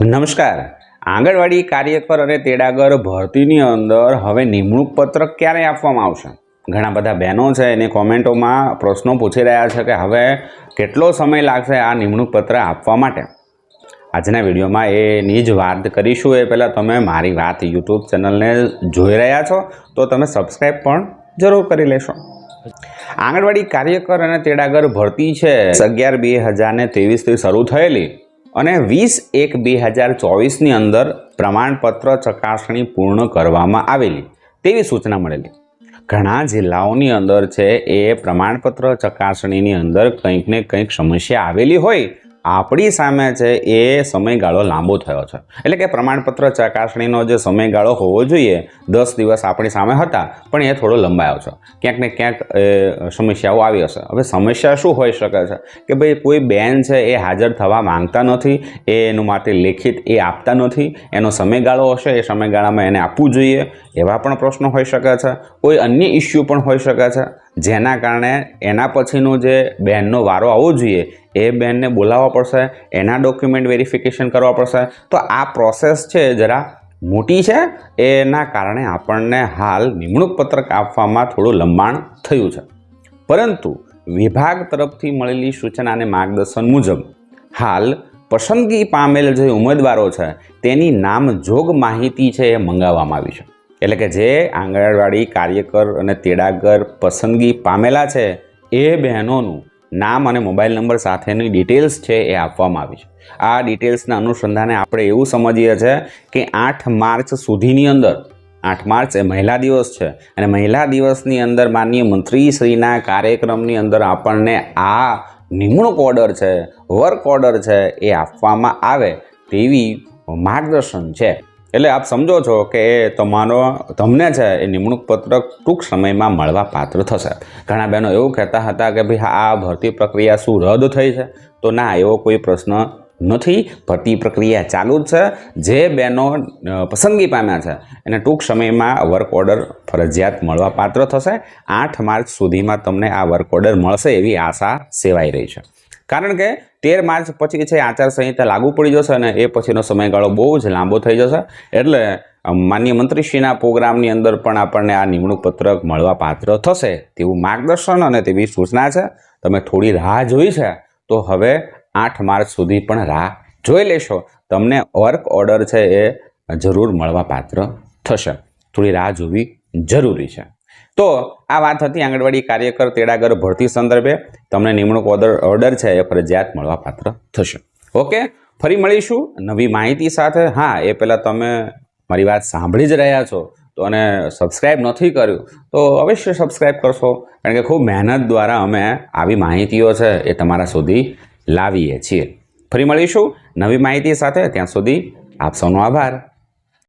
નમસ્કાર. આંગણવાડી કાર્યકર અને તેડાગર ભરતીની અંદર હવે નિમણૂક પત્રક ક્યારે આપવામાં આવશે? ઘણા બધા બહેનો છે, એને કોમેન્ટોમાં પ્રશ્નો પૂછી રહ્યા છે કે હવે કેટલો સમય લાગશે આ નિમણૂક પત્ર આપવા માટે? આજના વિડીયોમાં એની જ વાત કરીશું. એ પહેલાં તમે મારી વાત યુટ્યુબ ચેનલને જોઈ રહ્યા છો, તો તમે સબસ્ક્રાઈબ પણ જરૂર કરી લેશો. આંગણવાડી કાર્યકર અને તેડાગર ભરતી છે, અગિયાર બે હજાર ને ત્રેવીસથી શરૂ થયેલી. અને વીસ એક બે હજાર ચોવીસની અંદર પ્રમાણપત્ર ચકાસણી પૂર્ણ કરવામાં આવેલી. તેવી સૂચના મળેલી. ઘણા જિલ્લાઓની અંદર છે એ પ્રમાણપત્ર ચકાસણીની અંદર કંઈક ને કંઈક સમસ્યા આવેલી હોય આપણી સામે છે એ સમયગાળો લાંબો થયો છે. એટલે કે પ્રમાણપત્ર ચકાસણીનો જે સમયગાળો હોવો જોઈએ, દસ દિવસ આપણી સામે હતા, પણ એ થોડો લંબાયો છે. ક્યાંક ને ક્યાંક સમસ્યાઓ આવી હશે. હવે સમસ્યા શું હોઈ શકે છે? કે ભાઈ કોઈ બેન છે એ હાજર થવા માંગતા નથી એનું માટે લેખિત એ આપતા નથી, એનો સમયગાળો હશે, એ સમયગાળામાં એને આપવું જોઈએ, એવા પણ પ્રશ્નો હોઈ શકે છે. કોઈ અન્ય ઇસ્યુ પણ હોઈ શકે છે. જેના કારણે એના પછીનો જે બેનનો વારો આવવો જોઈએ, એ બેનને બોલાવવા પડશે, એના ડોક્યુમેન્ટ વેરિફિકેશન કરવા પડશે. તો આ પ્રોસેસ છે જરા મોટી છે, એના કારણે આપણને હાલ નિમણૂક પત્રક આપવામાં થોડું લંબાણ થયું છે. પરંતુ વિભાગ તરફથી મળેલી સૂચના અને માર્ગદર્શન મુજબ, હાલ પસંદગી પામેલ જે ઉમેદવારો છે, તેની નામજોગ માહિતી છે એ મંગાવવામાં આવી છે. એટલે કે જે આંગણવાડી કાર્યકર અને તેડાગર પસંદગી પામેલા છે, એ બહેનોનું નામ અને મોબાઈલ નંબર સાથેની ડિટેલ્સ છે એ આપવામાં આવી છે. આ ડિટેલ્સના અનુસંધાને આપણે એવું સમજીએ છીએ કે આઠ માર્ચ સુધીની અંદર, આઠ માર્ચ એ મહિલા દિવસ છે, અને મહિલા દિવસની અંદર માનનીય મંત્રીશ્રીના કાર્યક્રમની અંદર આપણને આ નિમણૂક ઓર્ડર છે, વર્ક ઓર્ડર છે એ આપવામાં આવે તેવી માર્ગદર્શન છે. એટલે આપ સમજો છો કે એ તમારો તમને છે, એ નિમણૂક પત્રક ટૂંક સમયમાં મળવા પાત્ર થશે. ઘણા બહેનો એવું કહેતા હતા કે ભાઈ આ ભરતી પ્રક્રિયા શું રદ થઈ છે? તો ના, એવો કોઈ પ્રશ્ન નથી. ભરતી પ્રક્રિયા ચાલુ જ છે. જે બહેનો પસંદગી પામ્યા છે, એને ટૂંક સમયમાં વર્ક ઓર્ડર ફરજિયાત મળવા પાત્ર થશે. આઠ માર્ચ સુધીમાં તમને આ વર્ક ઓર્ડર મળશે એવી આશા સેવાઈ રહી છે. કારણ કે તેર માર્ચ પછી છે, આચારસંહિતા લાગુ પડી જશે અને એ પછીનો સમયગાળો બહુ જ લાંબો થઈ જશે. એટલે માન્ય મંત્રીશ્રીના પ્રોગ્રામની અંદર પણ આપણને આ નિમણૂક પત્રક મળવા પાત્ર થશે તેવું માર્ગદર્શન અને તેવી સૂચના છે. તમે થોડી રાહ જોઈ છે, તો હવે આઠ માર્ચ સુધી પણ રાહ જોઈ લેશો. તમને વર્ક ઓર્ડર છે એ જરૂર મળવા પાત્ર થશે. થોડી રાહ જોવી જરૂરી છે. તો આ વાત હતી આંગણવાડી કાર્યકર તેડાગર ભરતી સંદર્ભે. તમને નિમણૂક ઓર્ડર ઓર્ડર છે, એ ફરજિયાત મળવા પાત્ર થશે. ઓકે ફરી મળીશું નવી માહિતી સાથે. હા, એ પહેલાં તમે મારી વાત સાંભળી જ રહ્યા છો, તો અને સબસ્ક્રાઈબ નથી કર્યું, તો અવશ્ય સબસ્ક્રાઈબ કરશો, કારણ કે ખૂબ મહેનત દ્વારા અમે આવી માહિતીઓ છે, એ તમારા સુધી લાવીએ છીએ. ફરી મળીશું નવી માહિતી સાથે, ત્યાં સુધી આપ સૌનો આભાર.